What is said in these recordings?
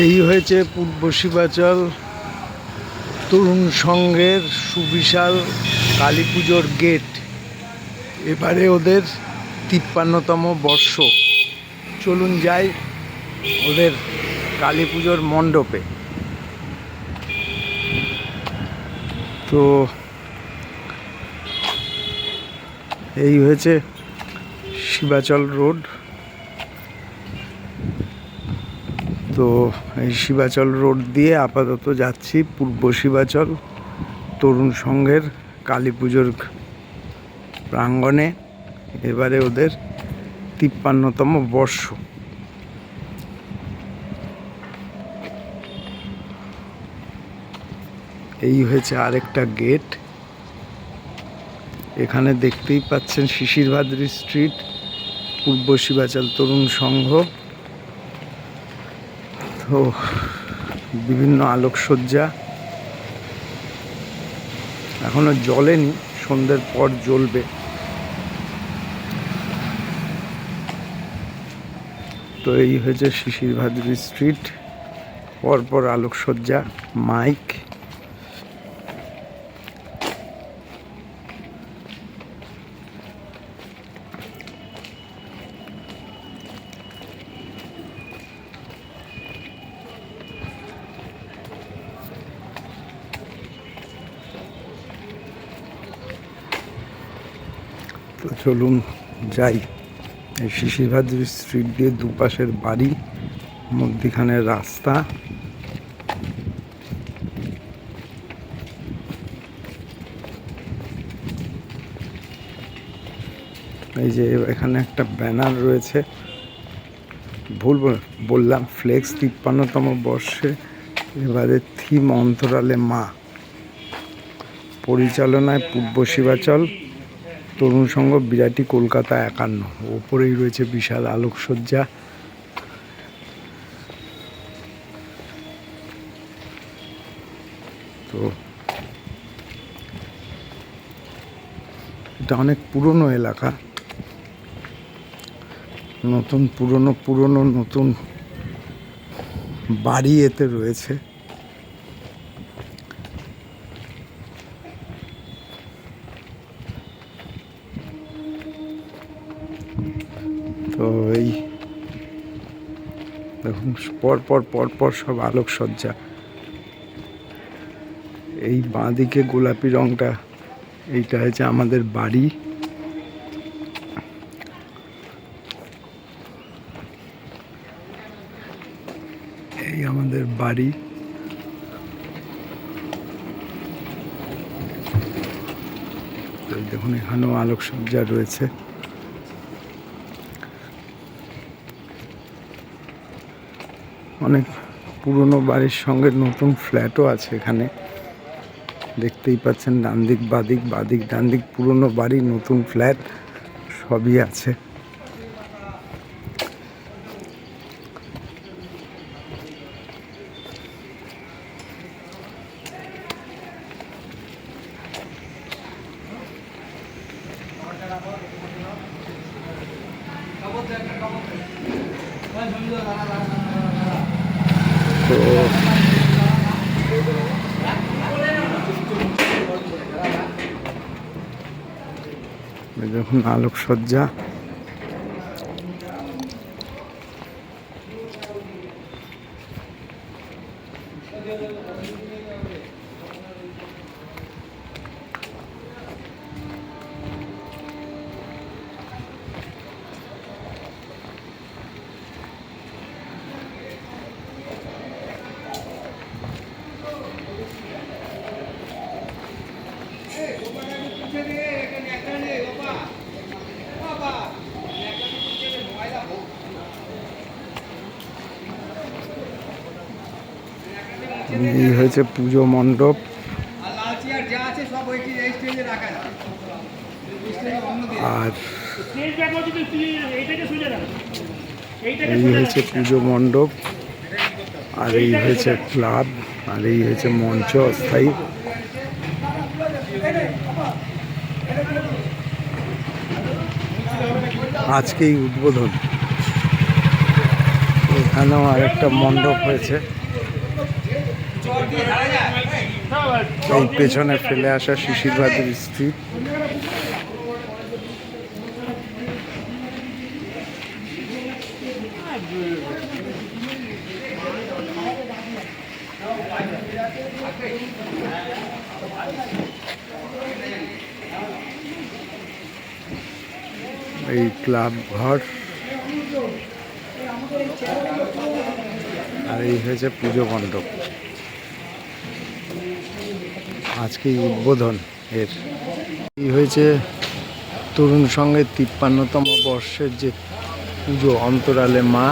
এই হয়েছে পূর্ব শিবাচল তরুণ সংঘের সুবিশাল কালী পুজোর গেট। এবারে ওদের তিপ্পান্নতম বর্ষ। চলুন যাই ওদের কালী পুজোর মণ্ডপে। তো এই হয়েছে শিবাচল রোড। তো এই শিবাচল রোড দিয়ে আপাতত যাচ্ছি পূর্ব শিবাচল তরুণ সংঘের কালী পুজোর প্রাঙ্গণে, এবারে ওদের তিপ্পান্নতম বর্ষ। এই হয়েছে আরেকটা গেট। এখানে দেখতেই পাচ্ছেন শিশির ভাদ্রী স্ট্রিট, পূর্ব শিবাচল তরুণ সংঘ। তো বিভিন্ন আলোকসজ্জা। এখনও জ্বলেনি, সন্ধ্যের পর জ্বলবে। তো এই হয়েছে শিশির ভাদ্রী স্ট্রিট পরপর আলোকসজ্জা মাইক তো চলুন যাই। এই শিশির স্ট্রিট দিয়ে দুপাশের বাড়ি মধ্যিখানের রাস্তা। এই যে এখানে একটা ব্যানার রয়েছে। ভুল বল- বললাম ফ্লেক্স তিপ্পান্নতম বর্ষে এবারে থিম অন্তরালে মা। পরিচালনায় পূর্ব শিবাচল। তরুণ সংঘ, বিরাটি কলকাতা একান্ন। ওপরেই রয়েছে বিশাল আলোকসজ্জা। তো এটা অনেক পুরনো এলাকা। নতুন পুরনো পুরনো নতুন বাড়ি এতে রয়েছে। দেখুন পর পর পর পর সব আলোকসজ্জা। এই বাঁদিকে গোলাপি রংটা, এইটা হচ্ছে আমাদের বাড়ি। এই আমাদের বাড়ি। দেখুন, এখানেও আলোকসজ্জা রয়েছে। অনেক পুরনো বাড়ির সঙ্গে নতুন ফ্ল্যাটও আছে এখানে। দেখতেই পাচ্ছেন ডান দিক বাদিক বাদিক ডান দিক পুরনো বাড়ি, নতুন ফ্ল্যাট, সবই আছে। তো দেখুন আলোকসজ্জা। এইটাকে শুনে রাখ এইটাকে এই শুনে হয়েছে পুজো মণ্ডপ। আর এই হয়েছে ক্লাব। আর এই হয়েছে মঞ্চ অস্থায়ী। আজকেই উদ্বোধন। এখানেও আরেকটা মণ্ডপ হয়েছে। এই পেছনে ফেলে আসা শিশির ভাদের স্ত্রী। এই ক্লাব ঘর। আর এই হয়েছে পুজো মণ্ডপ। আজকেই উদ্বোধন এর। এই হয়েছে তরুণ সঙ্গের তিপ্পান্নতম বর্ষের যে পুজো অন্তরালে মা,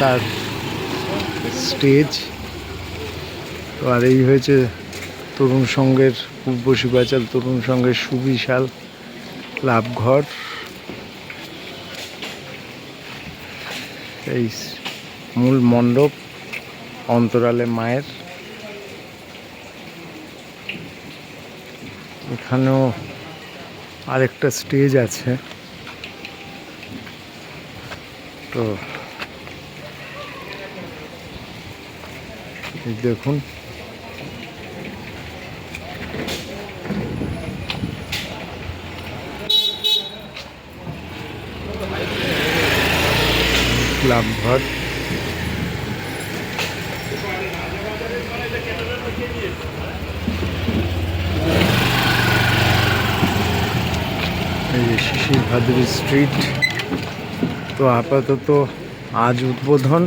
তার স্টেজ। তো আর এই হয়েছে তরুণ সঙ্গের পূর্ব শিবাচল, তরুণ সঙ্গের সুবিশাল ক্লাবঘর এই মূল মণ্ডপ অন্তরালে মায়ের। এখানেও আরেকটা স্টেজ আছে। তো দেখুন। ক্লাব ঘর এই যে শিশির ভাদুরী স্ট্রিট তো আপাতত আজ উদ্বোধন।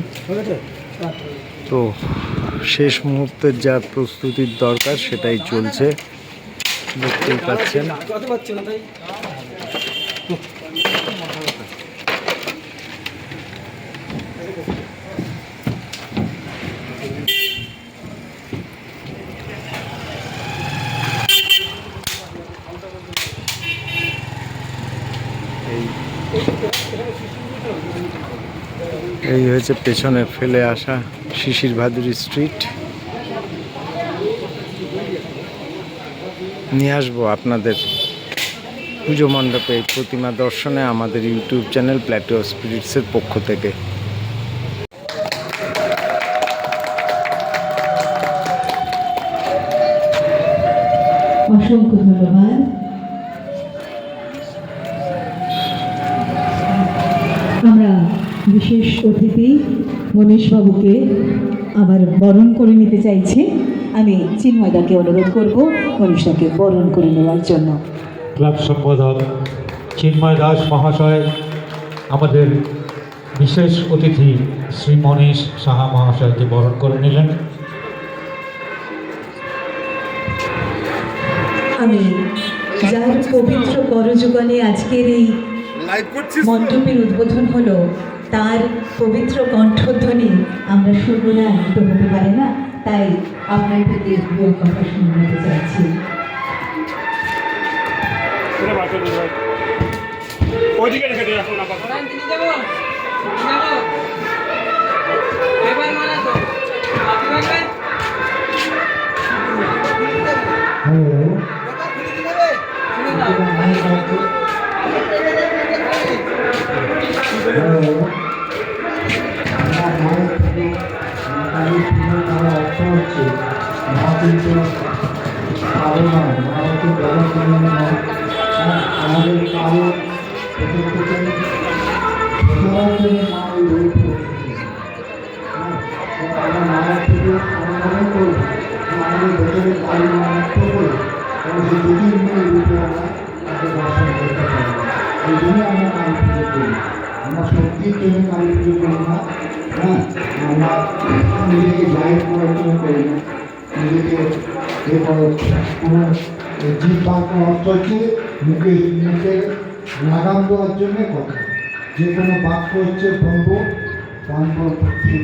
তো শেষ মুহূর্তের যা প্রস্তুতির দরকার সেটাই চলছে। দেখতেই পাচ্ছেন। এই হয়েছে পেছনে ফেলে আসা শিশির ভাদুরী স্ট্রিট নিয়ে আসব আপনাদের পুজো মণ্ডপে প্রতিমা দর্শনে আমাদের ইউটিউব চ্যানেল প্ল্যাটো স্পিরিটসের পক্ষ থেকে। অসংখ্য ধন্যবাদ আমরা বিশেষ অতিথি মনীশবাবুকে আবার বরণ করে নিতে চাইছি। আমি চিন্ময়দাকে অনুরোধ করব মনীষদাকে বরণ করে নেওয়ার জন্য। ক্লাব সম্বোধক চিন্ময় দাস মহাশয় আমাদের বিশেষ অতিথি শ্রী মনীষ সাহা মহাশয়কে বরণ করে নিলেন। আমি যার পবিত্র করযুগলে আজকের এই মণ্ডপের উদ্বোধন হলো তার পবিত্র কণ্ঠধ্বনি আমরা শুনব না তো হতে পারে না। তাই আপনার প্রতি কথা শুনতে চাইছি। ওইদিকে রেখে দিয়ে রাখুন আপাতত আমাদের কারও আমরা থেকে আমরা মনে করি আমাদের ভেতরে কালী মায়ের থেকে আমরা আমরা পুজো করি আমরা কালী পুজো করি আমরা নিজেকে জাহির করার জন্য করি। না নিজেকে এ করে কোনো জীব বাক্য অর্থ হচ্ছে মুখে মুখে লাগাম দেওয়ার জন্য কথা। যে কোনো বাক্য হচ্ছে ব্রহ্ম ব্রহ্ম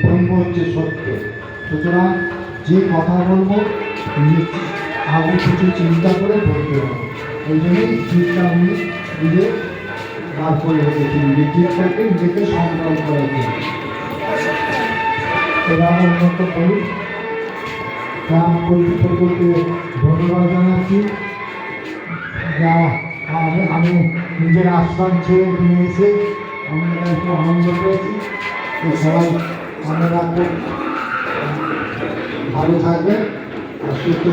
ব্রহ্ম হচ্ছে সত্য। সুতরাং যে কথা বলব আগে কিছু চিন্তা করে বলতে হবে। ওই জন্যই চিন্তা আমি নিজে বার করে রেখেছি। নিজের নিজেকে সংগ্রাম করার জন্য এবার উন্নত করি গ্রাম প্রকল্পে ধন্যবাদ জানাচ্ছি। যা আমি নিজের আশ্রম ছেড়ে নিয়ে এসে আমরা একটু আনন্দ পেয়েছি। তো সবাই আপনারা খুব ভালো থাকবেন সুস্থ।